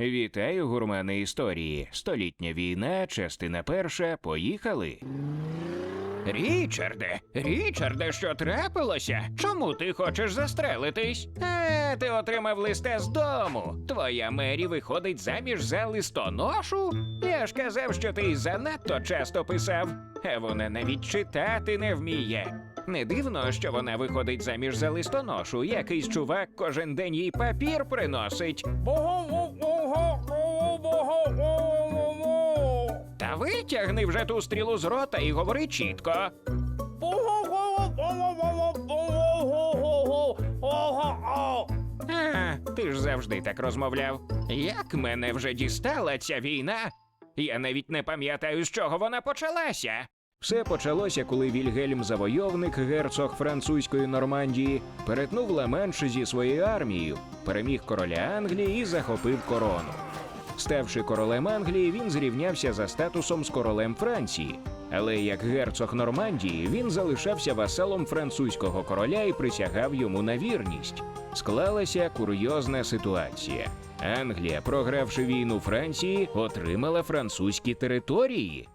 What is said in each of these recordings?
Вітаю, гурмани історії. Столітня війна, частина перша. Поїхали. Річарде, Річарде, що трапилося? Чому ти хочеш застрелитись? Е, ти отримав листа з дому. Твоя Мері виходить заміж за листоношу? Я ж казав, що ти занадто часто писав, а вона навіть читати не вміє. Не дивно, що вона виходить заміж за листоношу. Якийсь чувак кожен день їй папір приносить. Та витягни вже ту стрілу з рота і говори чітко. А, ти ж завжди так розмовляв. Як мене вже дістала ця війна? Я навіть не пам'ятаю, з чого вона почалася. Все почалося, коли Вільгельм Завойовник, герцог французької Нормандії, перетнув Ла-Манш зі своєю армією, переміг короля Англії і захопив корону. Ставши королем Англії, він зрівнявся за статусом з королем Франції. Але як герцог Нормандії він залишався васалом французького короля і присягав йому на вірність. Склалася курйозна ситуація. Англія, програвши війну Франції, отримала французькі території.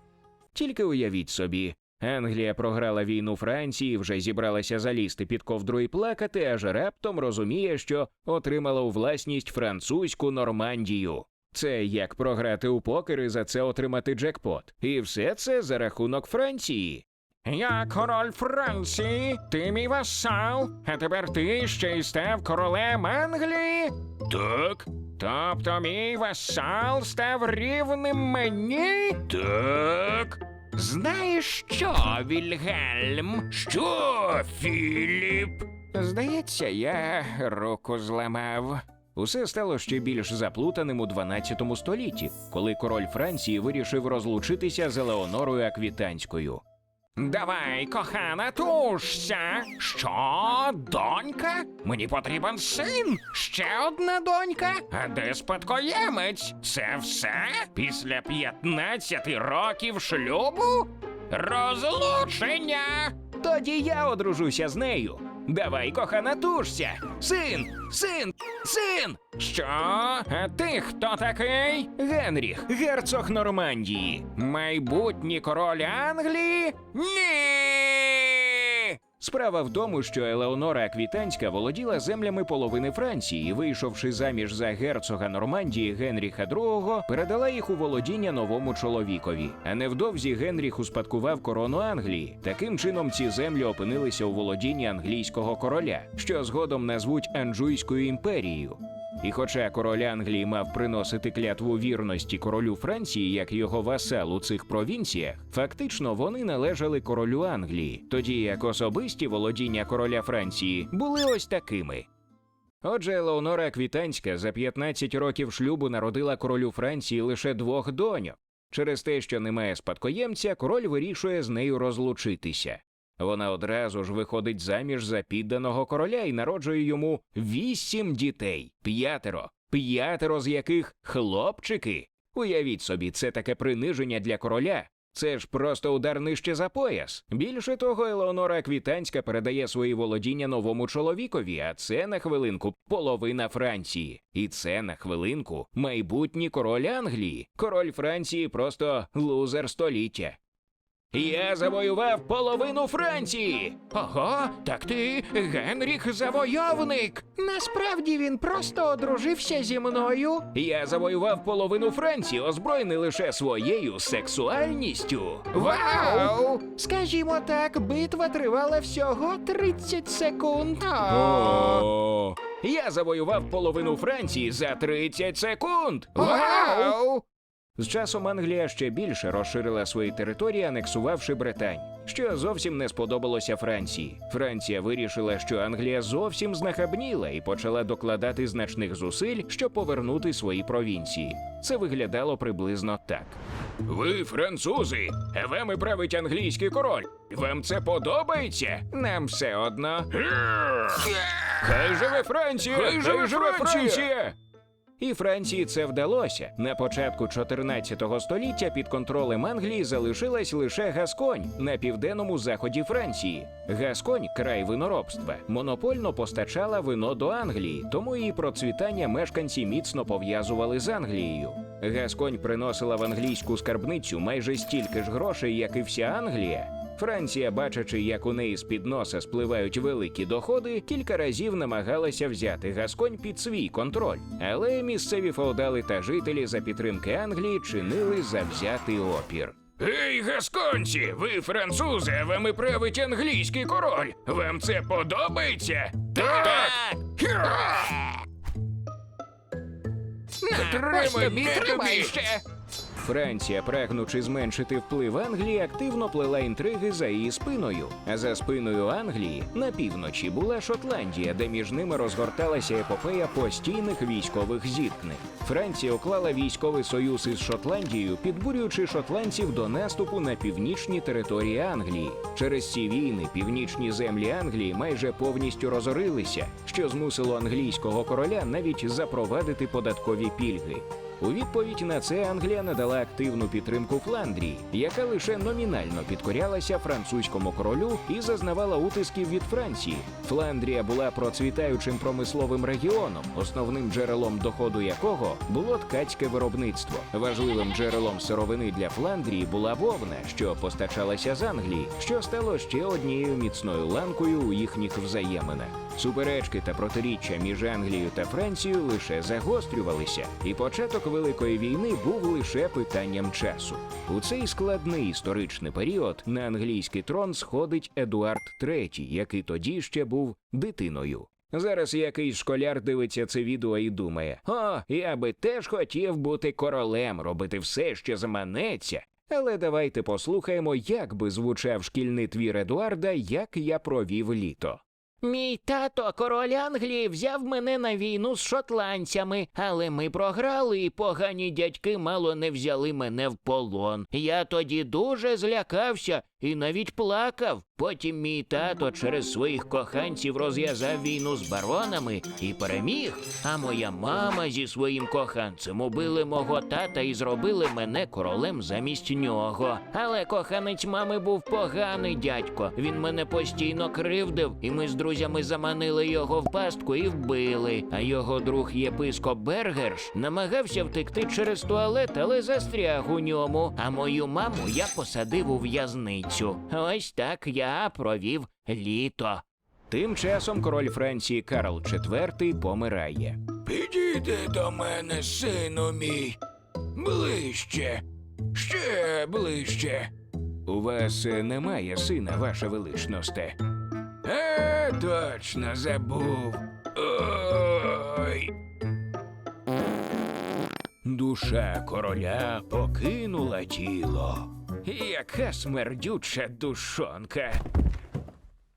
Тільки уявіть собі, Англія програла війну Франції, вже зібралася залізти під ковдру і плакати, аж раптом розуміє, що отримала у власність французьку Нормандію. Це як програти у покер і за це отримати джекпот. І все це за рахунок Франції. Я король Франції, ти мій васал, а тепер ти ще й став королем Англії? Так. Тобто мій васал став рівним мені? Так. Знаєш що, Вільгельм? Що, Філіп? Здається, я руку зламав. Усе стало ще більш заплутаним у 12 столітті, коли король Франції вирішив розлучитися з Елеонорою Аквітанською. Давай, кохана, тушся. Що, донька? Мені потрібен син. Ще одна донька. А де спадкоємець? Це все? Після 15 років шлюбу? Розлучення. Тоді я одружуся з нею. Давай, кохана, тушся. Син, син, син. Що? А ти хто такий? Генріх, герцог Нормандії. Майбутній король Англії? Ні. Справа в тому, що Елеонора Аквітанська володіла землями половини Франції, і, вийшовши заміж за герцога Нормандії Генріха II, передала їх у володіння новому чоловікові. А невдовзі Генріх успадкував корону Англії. Таким чином ці землі опинилися у володінні англійського короля, що згодом назвуть Анжуйською імперією. І хоча король Англії мав приносити клятву вірності королю Франції як його васал у цих провінціях, фактично вони належали королю Англії, тоді як особисті володіння короля Франції були ось такими. Отже, Елеонора Аквітанська за 15 років шлюбу народила королю Франції лише двох доньок. Через те, що немає спадкоємця, король вирішує з нею розлучитися. Вона одразу ж виходить заміж за підданого короля і народжує йому вісім дітей, п'ятеро, п'ятеро з яких хлопчики. Уявіть собі, це таке приниження для короля. Це ж просто удар нижче за пояс. Більше того, Елеонора Аквітанська передає свої володіння новому чоловікові, а це на хвилинку половина Франції. І це на хвилинку майбутній король Англії. Король Франції просто лузер століття. Я завоював половину Франції. Ого, так ти Генріх Завойовник. Насправді він просто одружився зі мною. Я завоював половину Франції, озброєний лише своєю сексуальністю. Вау! Скажімо так, битва тривала всього 30 секунд. О! Я завоював половину Франції за 30 секунд. Вау! З часом Англія ще більше розширила свої території, анексувавши Британь, що зовсім не сподобалося Франції. Франція вирішила, що Англія зовсім знахабніла і почала докладати значних зусиль, щоб повернути свої провінції. Це виглядало приблизно так. Ви французи, вами править англійський король. Вам це подобається? Нам все одно. Хай живе Франція! Хай живе Франція! І Франції це вдалося. На початку 14 століття під контролем Англії залишилась лише Гасконь на південному заході Франції. Гасконь, край виноробства, монопольно постачала вино до Англії, тому її процвітання мешканці міцно пов'язували з Англією. Гасконь приносила в англійську скарбницю майже стільки ж грошей, як і вся Англія. Франція, бачачи, як у неї з під носа спливають великі доходи, кілька разів намагалася взяти Гасконь під свій контроль. Але місцеві феодали та жителі за підтримки Англії чинили завзятий опір. Гей, гасконці, ви французи, а вами править англійський король. Вам це подобається? Так! ось тобі, тримай ще. Франція, прагнучи зменшити вплив Англії, активно плела інтриги за її спиною. А за спиною Англії на півночі була Шотландія, де між ними розгорталася епопея постійних військових зіткнень. Франція уклала військовий союз із Шотландією, підбурюючи шотландців до наступу на північні території Англії. Через ці війни північні землі Англії майже повністю розорилися, що змусило англійського короля навіть запровадити податкові пільги. У відповідь на це Англія надала активну підтримку Фландрії, яка лише номінально підкорялася французькому королю і зазнавала утисків від Франції. Фландрія була процвітаючим промисловим регіоном, основним джерелом доходу якого було ткацьке виробництво. Важливим джерелом сировини для Фландрії була вовна, що постачалася з Англії, що стало ще однією міцною ланкою у їхніх взаєминах. Суперечки та протиріччя між Англією та Францією лише загострювалися, і початок Великої війни був лише питанням часу. У цей складний історичний період на англійський трон сходить Едуард III, який тоді ще був дитиною. Зараз якийсь школяр дивиться це відео і думає: о, я би теж хотів бути королем, робити все, що заманеться. Але давайте послухаємо, як би звучав шкільний твір Едуарда, як я провів літо. Мій тато, король Англії, взяв мене на війну з шотландцями, але ми програли, і погані дядьки мало не взяли мене в полон. Я тоді дуже злякався і навіть плакав. Потім мій тато через своїх коханців розв'язав війну з баронами і переміг. А моя мама зі своїм коханцем убили мого тата і зробили мене королем замість нього. Але коханець мами був поганий дядько. Він мене постійно кривдив, і ми з друзями заманили його в пастку і вбили. А його друг єпископ Бергерш намагався втекти через туалет, але застряг у ньому. А мою маму я посадив у в'язницю. Ось так я провів літо. Тим часом король Франції Карл IV помирає. Підійди до мене, сину мій. Ближче, ще ближче. У вас немає сина, ваша величносте. Е, точно забув. Ой. Душа короля покинула тіло. Яка смердюча душонка.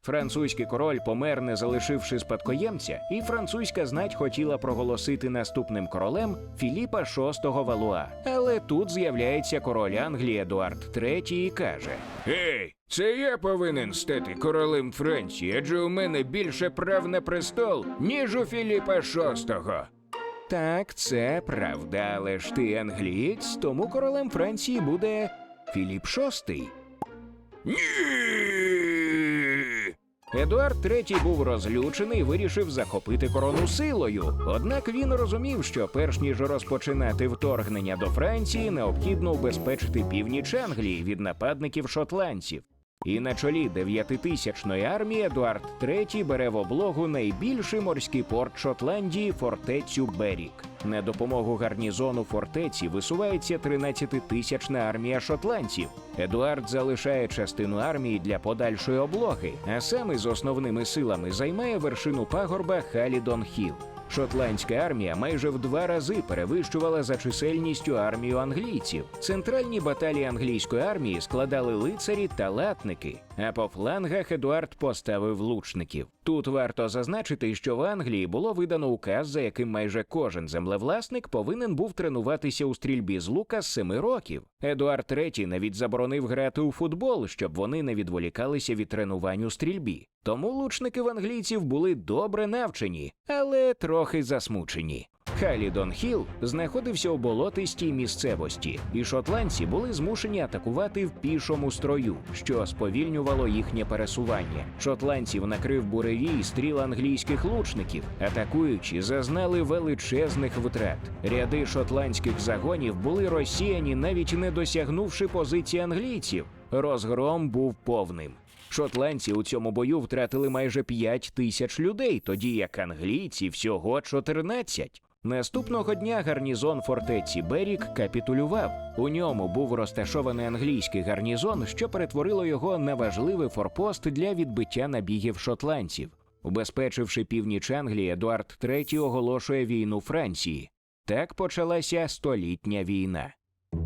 Французький король помер, не залишивши спадкоємця, і французька знать хотіла проголосити наступним королем Філіпа VI Валуа. Але тут з'являється король Англії Едуард III і каже: Ей, це я повинен стати королем Франції, адже у мене більше прав на престол, ніж у Філіпа VI. Так, це правда, але ж ти англієць, тому королем Франції буде Філіп VI. Ні. Едуард III був розлючений і вирішив захопити корону силою. Однак він розумів, що перш ніж розпочинати вторгнення до Франції, необхідно убезпечити північ Англії від нападників шотландців. І на чолі дев'ятитисячної армії Едуард III бере в облогу найбільший морський порт Шотландії фортецю Берік. На допомогу гарнізону фортеці висувається 13-тисячна армія шотландців. Едуард залишає частину армії для подальшої облоги, а саме з основними силами займає вершину пагорба Халідон Хіл. Шотландська армія майже в два рази перевищувала за чисельністю армію англійців. Центральні баталії англійської армії складали лицарі та латники, а по флангах Едуард поставив лучників. Тут варто зазначити, що в Англії було видано указ, за яким майже кожен землевласник повинен був тренуватися у стрільбі з лука з семи років. Едуард III навіть заборонив грати у футбол, щоб вони не відволікалися від тренувань у стрільбі. Тому лучники в англійців були добре навчені, але трохи засмучені. Халідон Хіл знаходився у болотистій місцевості, і шотландці були змушені атакувати в пішому строю, що сповільнювало їхнє пересування. Шотландців накрив буревій стріл англійських лучників. Атакуючи, зазнали величезних втрат. Ряди шотландських загонів були розсіяні, навіть не досягнувши позиції англійців. Розгром був повним. Шотландці у цьому бою втратили майже 5 тисяч людей, тоді як англійці всього 14. Наступного дня гарнізон фортеці Берік капітулював. У ньому був розташований англійський гарнізон, що перетворило його на важливий форпост для відбиття набігів шотландців. Убезпечивши північ Англії, Едуард III оголошує війну Франції. Так почалася столітня війна.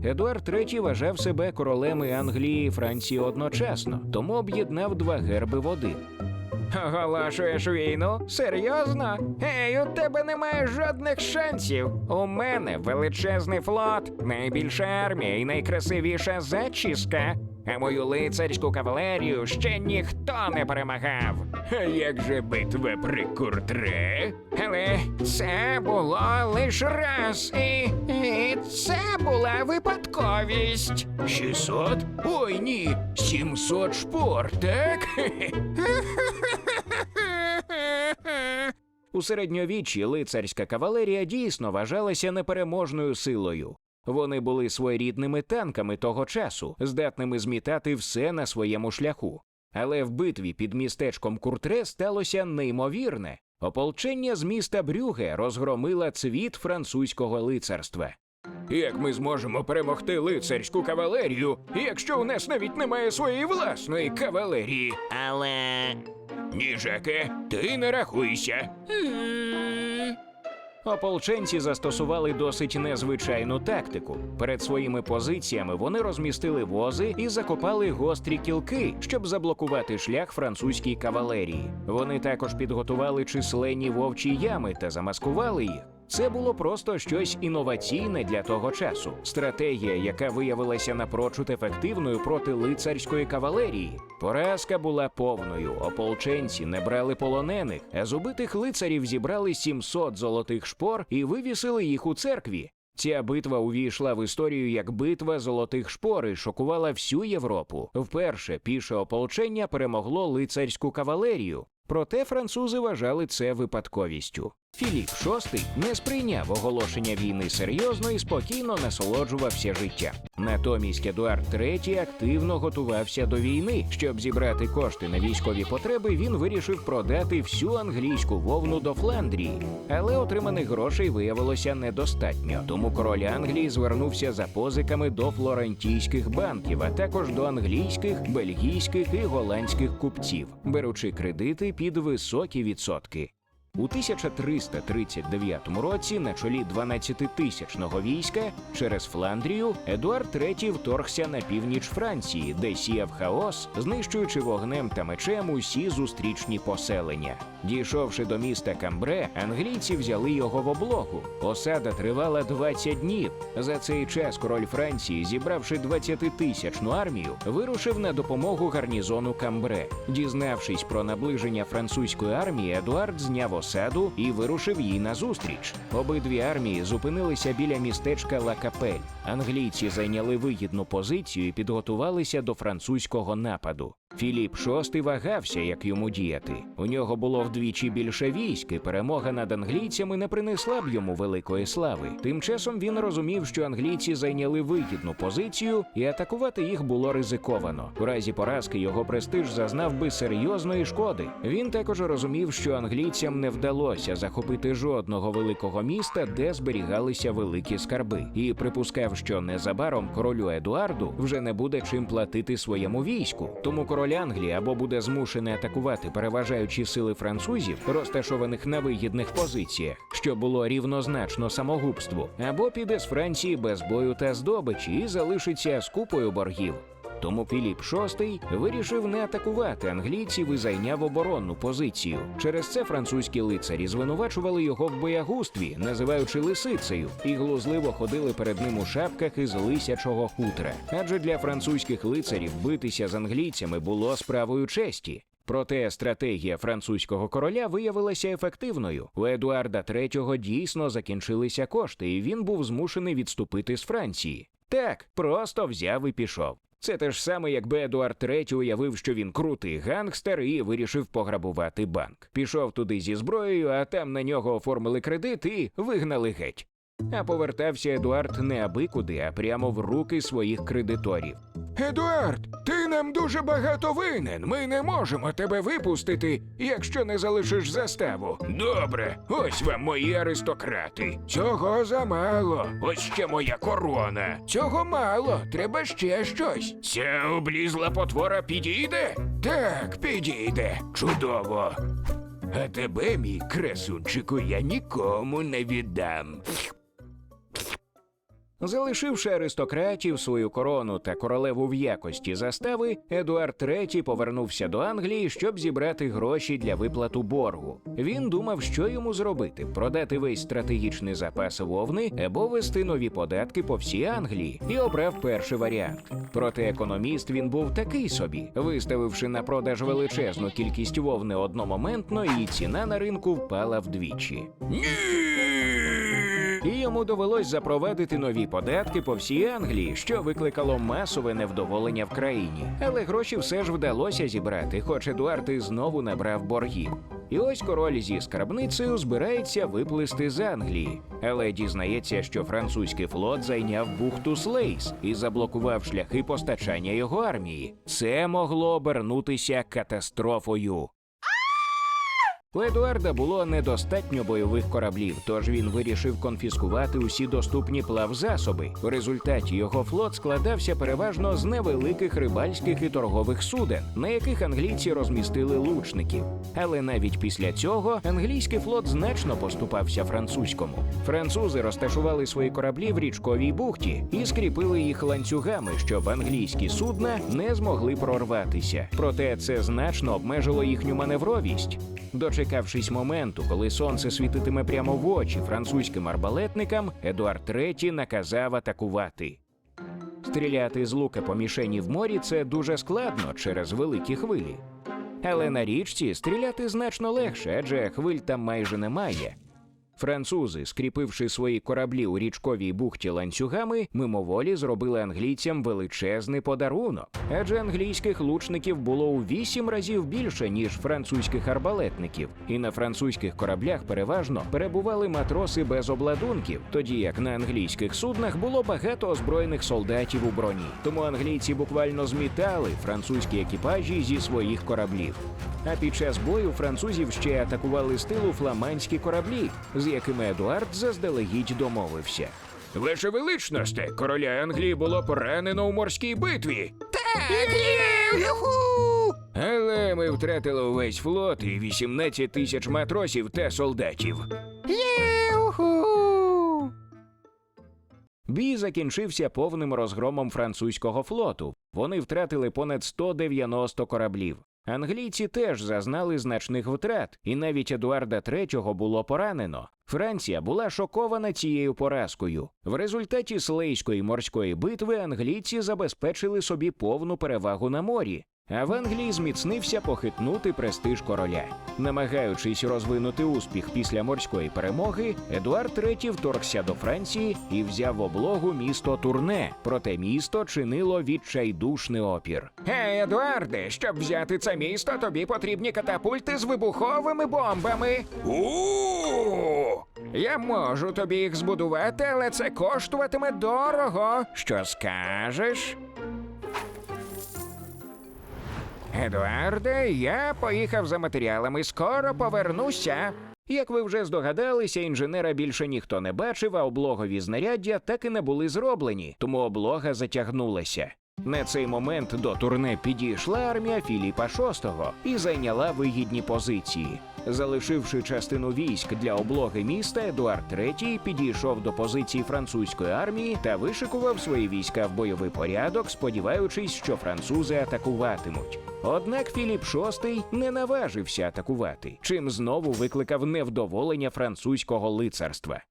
Едуард III вважав себе королем і Англії і Франції одночасно, тому об'єднав два герби в один. Оголошуєш війну? Серйозно? Ей, у тебе немає жодних шансів. У мене величезний флот, найбільша армія і найкрасивіша зачіска. А мою лицарську кавалерію ще ніхто не перемагав. А як же битва при Куртре? Але це було лише раз, і, і це була випадковість. 600? Ой ні, 700 шпор, так? У середньовіччі лицарська кавалерія дійсно вважалася непереможною силою. Вони були своєрідними танками того часу, здатними змітати все на своєму шляху. Але в битві під містечком Куртре сталося неймовірне. Ополчення з міста Брюге розгромила цвіт французького лицарства. Як ми зможемо перемогти лицарську кавалерію, якщо у нас навіть немає своєї власної кавалерії? Але. Ні, Жаке, ти не рахуйся. Ополченці застосували досить незвичайну тактику. Перед своїми позиціями вони розмістили вози і закопали гострі кілки, щоб заблокувати шлях французькій кавалерії. Вони також підготували численні вовчі ями та замаскували їх. Це було просто щось інноваційне для того часу. Стратегія, яка виявилася напрочуд ефективною проти лицарської кавалерії. Поразка була повною. Ополченці не брали полонених, а з убитих лицарів зібрали 700 золотих шпор і вивісили їх у церкві. Ця битва увійшла в історію як битва золотих шпор і шокувала всю Європу. Вперше піше ополчення перемогло лицарську кавалерію. Проте французи вважали це випадковістю. Філіп VI не сприйняв оголошення війни серйозно і спокійно насолоджувався життям. Натомість Едуард III активно готувався до війни. Щоб зібрати кошти на військові потреби, він вирішив продати всю англійську вовну до Фландрії, але отриманих грошей виявилося недостатньо. Тому король Англії звернувся за позиками до флорентійських банків, а також до англійських, бельгійських і голландських купців, беручи кредити під високі відсотки. У 1339 році на чолі 12-тисячного війська через Фландрію Едуард III вторгся на північ Франції, де сіяв хаос, знищуючи вогнем та мечем усі зустрічні поселення. Дійшовши до міста Камбре, англійці взяли його в облогу. Осада тривала 20 днів. За цей час король Франції, зібравши 20-тисячну армію, вирушив на допомогу гарнізону Камбре. Дізнавшись про наближення французької армії, Едуард зняв осаду і вирушив їй назустріч. Обидві армії зупинилися біля містечка Ла-Капель. Англійці зайняли вигідну позицію і підготувалися до французького нападу. Філіп VI вагався, як йому діяти. У нього було вдвічі більше військ, і перемога над англійцями не принесла б йому великої слави. Тим часом він розумів, що англійці зайняли вигідну позицію, і атакувати їх було ризиковано. У разі поразки його престиж зазнав би серйозної шкоди. Він також розумів, що англійцям не вдалося захопити жодного великого міста, де зберігалися великі скарби, і припускав, що незабаром королю Едуарду вже не буде чим платити своєму війську. Тому король Англії або буде змушений атакувати переважаючі сили французів, розташованих на вигідних позиціях, що було рівнозначно самогубству, або піде з Франції без бою та здобичі і залишиться з купою боргів. Тому Філіп VI вирішив не атакувати англійців і зайняв оборонну позицію. Через це французькі лицарі звинувачували його в боягустві, називаючи лисицею, і глузливо ходили перед ним у шапках із лисячого хутра. Адже для французьких лицарів битися з англійцями було справою честі. Проте стратегія французького короля виявилася ефективною. У Едуарда III дійсно закінчилися кошти, і він був змушений відступити з Франції. Так, просто взяв і пішов. Це те ж саме, якби Едуард III уявив, що він крутий гангстер і вирішив пограбувати банк. Пішов туди зі зброєю, а там на нього оформили кредит і вигнали геть. А повертався Едуард не аби куди, а прямо в руки своїх кредиторів. Едуард, ти нам дуже багато винен. Ми не можемо тебе випустити, якщо не залишиш заставу. Добре, ось вам мої аристократи. Цього замало. Ось ще моя корона. Цього мало. Треба ще щось. Ця облізла потвора підійде? Так, підійде. Чудово. А тебе, мій красунчику, я нікому не віддам. Залишивши аристократів свою корону та королеву в якості застави, Едуард III повернувся до Англії, щоб зібрати гроші для виплату боргу. Він думав, що йому зробити: продати весь стратегічний запас вовни або вести нові податки по всій Англії, і обрав перший варіант. Проте економіст він був такий собі, виставивши на продаж величезну кількість вовни одномоментно, і ціна на ринку впала вдвічі. Ні! І йому довелось запровадити нові податки по всій Англії, що викликало масове невдоволення в країні. Але гроші все ж вдалося зібрати, хоч Едуард і знову набрав боргів. І ось король зі скарбницею збирається виплисти з Англії, але дізнається, що французький флот зайняв бухту Слейс і заблокував шляхи постачання його армії. Це могло обернутися катастрофою. У Едуарда було недостатньо бойових кораблів, тож він вирішив конфіскувати усі доступні плавзасоби. У результаті його флот складався переважно з невеликих рибальських і торгових суден, на яких англійці розмістили лучників. Але навіть після цього англійський флот значно поступався французькому. Французи розташували свої кораблі в річковій бухті і скріпили їх ланцюгами, щоб англійські судна не змогли прорватися. Проте це значно обмежило їхню маневровість. Дочекавшись моменту, коли сонце світитиме прямо в очі французьким арбалетникам, Едуард III наказав атакувати. Стріляти з лука по мішені в морі це дуже складно через великі хвилі. Але на річці стріляти значно легше, адже хвиль там майже немає. Французи, скріпивши свої кораблі у річковій бухті ланцюгами, мимоволі зробили англійцям величезний подарунок, адже англійських лучників було у вісім разів більше ніж французьких арбалетників, і на французьких кораблях переважно перебували матроси без обладунків, тоді як на англійських суднах було багато озброєних солдатів у броні. Тому англійці буквально змітали французькі екіпажі зі своїх кораблів. А під час бою французів ще атакували з тилу фламандські кораблі, з якими Едуард заздалегідь домовився. Ваше величносте, короля Англії було поранено у морській битві. Так! Але ми втратили увесь флот і 18 тисяч матросів та солдатів. Бій закінчився повним розгромом французького флоту. Вони втратили понад 190 кораблів. Англійці теж зазнали значних втрат, і навіть Едуарда III було поранено. Франція була шокована цією поразкою. В результаті Слейської морської битви англійці забезпечили собі повну перевагу на морі. А в Англії зміцнився похитнути престиж короля. Намагаючись розвинути успіх після морської перемоги, Едуард III вторгся до Франції і взяв в облогу місто Турне. Проте місто чинило відчайдушний опір. Гей, Едуарде, щоб взяти це місто, тобі потрібні катапульти з вибуховими бомбами. У! Я можу тобі їх збудувати, але це коштуватиме дорого. Що скажеш? Едуарде, я поїхав за матеріалами, скоро повернуся. Як ви вже здогадалися, інженера більше ніхто не бачив, а облогові знаряддя так і не були зроблені, тому облога затягнулася. На цей момент до турне підійшла армія Філіпа VI і зайняла вигідні позиції. Залишивши частину військ для облоги міста, Едуард III підійшов до позицій французької армії та вишикував свої війська в бойовий порядок, сподіваючись, що французи атакуватимуть. Однак Філіп VI не наважився атакувати, чим знову викликав невдоволення французького лицарства.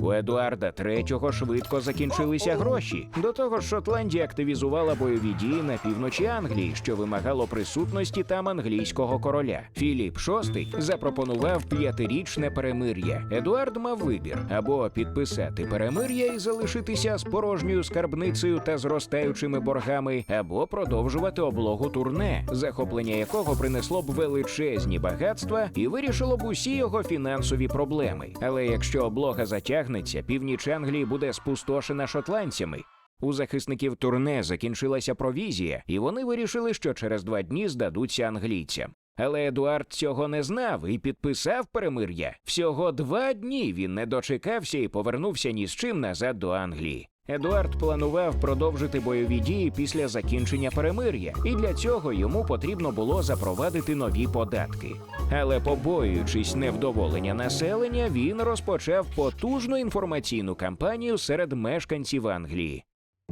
У Едуарда III швидко закінчилися гроші. До того ж, Шотландія активізувала бойові дії на півночі Англії, що вимагало присутності там англійського короля. Філіп VI запропонував п'ятирічне перемир'я. Едуард мав вибір або підписати перемир'я і залишитися з порожньою скарбницею та зростаючими боргами, або продовжувати облогу турне, захоплення якого принесло б величезні багатства і вирішило б усі його фінансові проблеми. Але якщо облога затягнеться, північ Англії буде спустошена шотландцями. У захисників турне закінчилася провізія, і вони вирішили, що через два дні здадуться англійцям. Але Едуард цього не знав і підписав перемир'я. Всього два дні він не дочекався і повернувся ні з чим назад до Англії. Едуард планував продовжити бойові дії після закінчення перемир'я, і для цього йому потрібно було запровадити нові податки. Але побоюючись невдоволення населення, він розпочав потужну інформаційну кампанію серед мешканців Англії.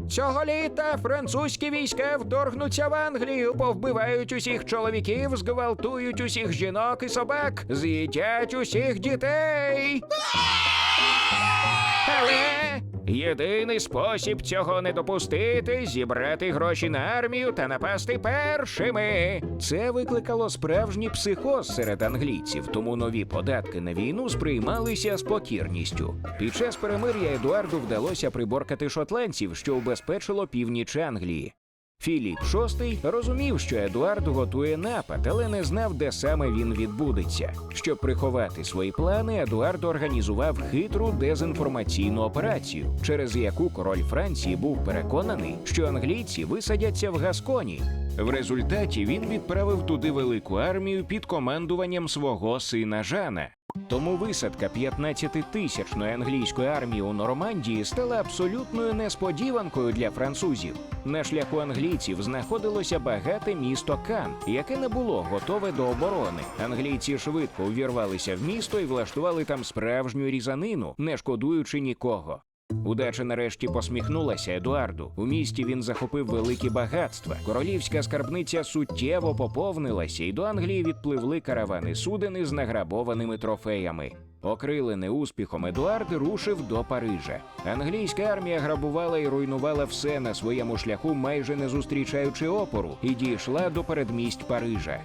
Цього літа французькі війська вторгнуться в Англію, повбивають усіх чоловіків, зґвалтують усіх жінок і собак, з'їдять усіх дітей. Але єдиний спосіб цього не допустити зібрати гроші на армію та напасти першими. Це викликало справжній психоз серед англійців, тому нові податки на війну сприймалися з покірністю. Під час перемир'я Едуарду вдалося приборкати шотландців, що убезпечило північ Англії. Філіп VI розумів, що Едуард готує напад, але не знав, де саме він відбудеться. Щоб приховати свої плани, Едуард організував хитру дезінформаційну операцію, через яку король Франції був переконаний, що англійці висадяться в Гасконі. В результаті він відправив туди велику армію під командуванням свого сина Жана. Тому висадка 15-тисячної англійської армії у Нормандії стала абсолютною несподіванкою для французів. На шляху англійців знаходилося багате місто Кан, яке не було готове до оборони. Англійці швидко увірвалися в місто і влаштували там справжню різанину, не шкодуючи нікого. Удача нарешті посміхнулася Едуарду. У місті він захопив великі багатства. Королівська скарбниця суттєво поповнилася, і до Англії відпливли каравани суден із награбованими трофеями. Окрилений успіхом Едуард рушив до Парижа. Англійська армія грабувала і руйнувала все на своєму шляху, майже не зустрічаючи опору, і дійшла до передмість Парижа.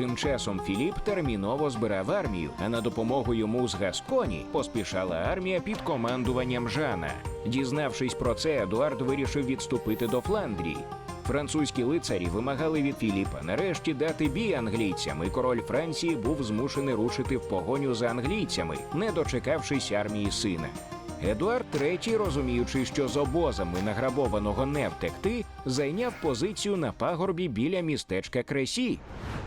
Тим часом Філіп терміново збирав армію, а на допомогу йому з Гасконі поспішала армія під командуванням Жана. Дізнавшись про це, Едуард вирішив відступити до Фландрії. Французькі лицарі вимагали від Філіпа нарешті дати бій англійцям, і король Франції був змушений рушити в погоню за англійцями, не дочекавшись армії сина. Едуард III, розуміючи, що з обозами награбованого не втекти, зайняв позицію на пагорбі біля містечка Кресі.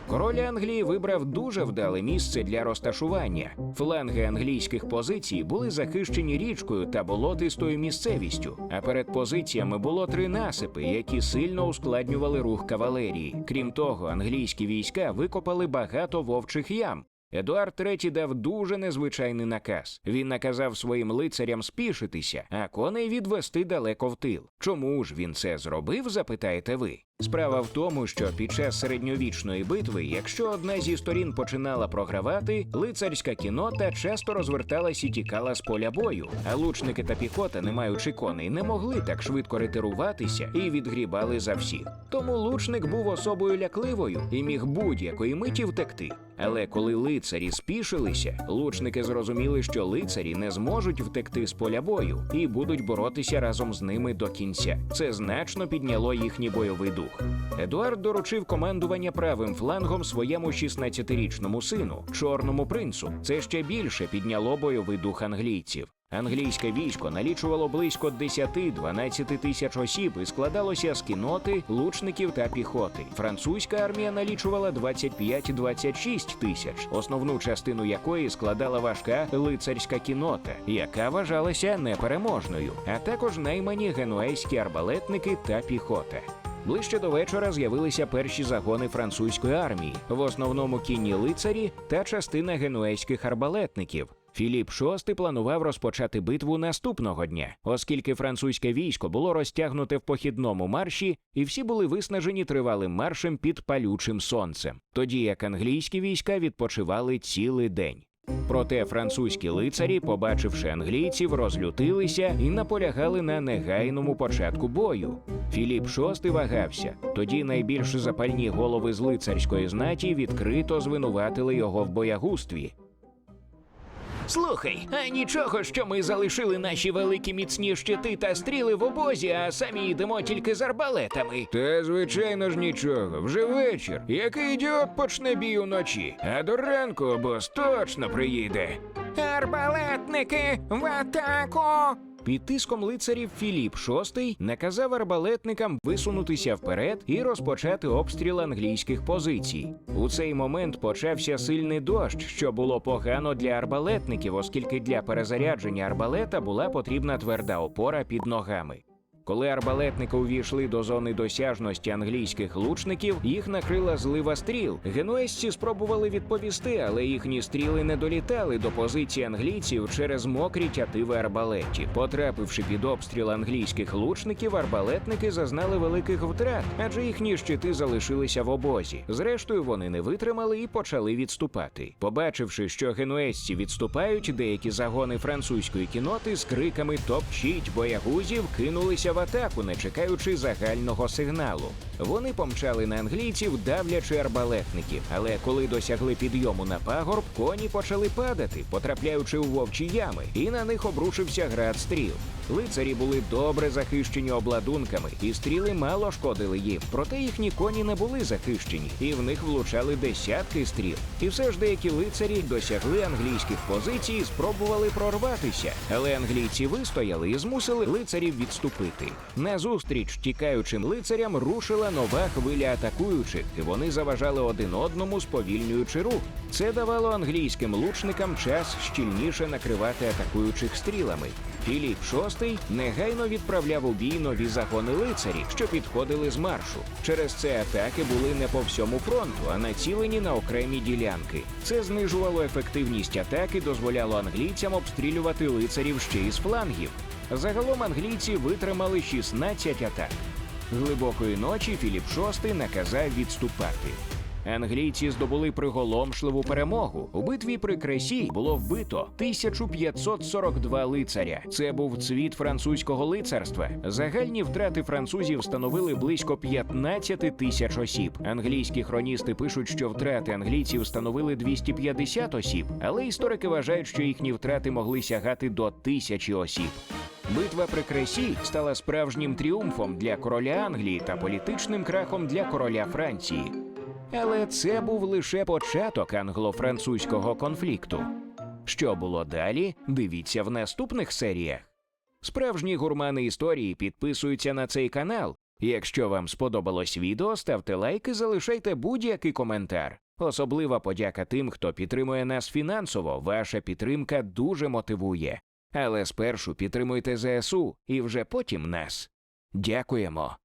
Король Англії вибрав дуже вдале місце для розташування. Фланги англійських позицій були захищені річкою та болотистою місцевістю. А перед позиціями було три насипи, які сильно ускладнювали рух кавалерії. Крім того, англійські війська викопали багато вовчих ям. Едуард III дав дуже незвичайний наказ. Він наказав своїм лицарям спішитися, а коней відвести далеко в тил. Чому ж він це зробив? Запитаєте ви. Справа в тому, що під час середньовічної битви, якщо одна зі сторін починала програвати, лицарська кінота часто розверталась і тікала з поля бою, а лучники та піхота, не маючи коней, не могли так швидко ретируватися і відгрібали за всіх. Тому лучник був особою лякливою і міг будь-якої миті втекти. Але коли лицарі спішилися, лучники зрозуміли, що лицарі не зможуть втекти з поля бою і будуть боротися разом з ними до кінця. Це значно підняло їхній бойовий дух. Едуард доручив командування правим флангом своєму 16-річному сину, чорному принцу. Це ще більше підняло бойовий дух англійців. Англійське військо налічувало близько 10-12 тисяч осіб і складалося з кіноти, лучників та піхоти. Французька армія налічувала 25-26 тисяч, основну частину якої складала важка лицарська кінота, яка вважалася непереможною, а також наймані генуейські арбалетники та піхота. Ближче до вечора з'явилися перші загони французької армії, в основному кінні лицарі та частина генуейських арбалетників. Філіп VI планував розпочати битву наступного дня, оскільки французьке військо було розтягнуте в похідному марші, і всі були виснажені тривалим маршем під палючим сонцем, тоді як англійські війська відпочивали цілий день. Проте французькі лицарі, побачивши англійців, розлютилися і наполягали на негайному початку бою. Філіп VI вагався. Тоді найбільш запальні голови з лицарської знаті відкрито звинуватили його в боягустві. Слухай, а нічого, що ми залишили наші великі міцні щити та стріли в обозі, а самі йдемо тільки з арбалетами. Та звичайно ж нічого, вже вечір. Який ідіот почне бій уночі, а до ранку обоз точно приїде. Арбалетники в атаку! Під тиском лицарів Філіп VI наказав арбалетникам висунутися вперед і розпочати обстріл англійських позицій. У цей момент почався сильний дощ, що було погано для арбалетників, оскільки для перезарядження арбалета була потрібна тверда опора під ногами. Коли арбалетники увійшли до зони досяжності англійських лучників, їх накрила злива стріл. Генуезці спробували відповісти, але їхні стріли не долітали до позиції англійців через мокрі тятиви арбалетів. Потрапивши під обстріл англійських лучників, арбалетники зазнали великих втрат, адже їхні щити залишилися в обозі. Зрештою, вони не витримали і почали відступати. Побачивши, що генуезці відступають, деякі загони французької кіноти з криками Топчіть боягузів кинулися в атаку, не чекаючи загального сигналу. Вони помчали на англійців, давлячи арбалетників. Але коли досягли підйому на пагорб, коні почали падати, потрапляючи у вовчі ями, і на них обрушився град стріл. Лицарі були добре захищені обладунками, і стріли мало шкодили їм. Проте їхні коні не були захищені, і в них влучали десятки стріл. І все ж деякі лицарі досягли англійських позицій і спробували прорватися. Але англійці вистояли і змусили лицарів відступити. Назустріч тікаючим лицарям рушила нова хвиля атакуючих, вони заважали один одному, сповільнюючи рух. Це давало англійським лучникам час щільніше накривати атакуючих стрілами. Філіп VI негайно відправляв у бій нові загони лицарів, що підходили з маршу. Через це атаки були не по всьому фронту, а націлені на окремі ділянки. Це знижувало ефективність атаки, дозволяло англійцям обстрілювати лицарів ще із флангів. Загалом англійці витримали 16 атак. Глибокої ночі Філіп VI наказав відступати. Англійці здобули приголомшливу перемогу. У битві при Кресі було вбито 1542 лицаря. Це був цвіт французького лицарства. Загальні втрати французів становили близько 15 тисяч осіб. Англійські хроністи пишуть, що втрати англійців становили 250 осіб, але історики вважають, що їхні втрати могли сягати до тисячі осіб. Битва при Кресі стала справжнім тріумфом для короля Англії та політичним крахом для короля Франції. Але це був лише початок англо-французького конфлікту. Що було далі? Дивіться в наступних серіях. Справжні гурмани історії підписуються на цей канал. Якщо вам сподобалось відео, ставте лайк і залишайте будь-який коментар. Особлива подяка тим, хто підтримує нас фінансово. Ваша підтримка дуже мотивує. Але спершу підтримуйте ЗСУ і вже потім нас. Дякуємо.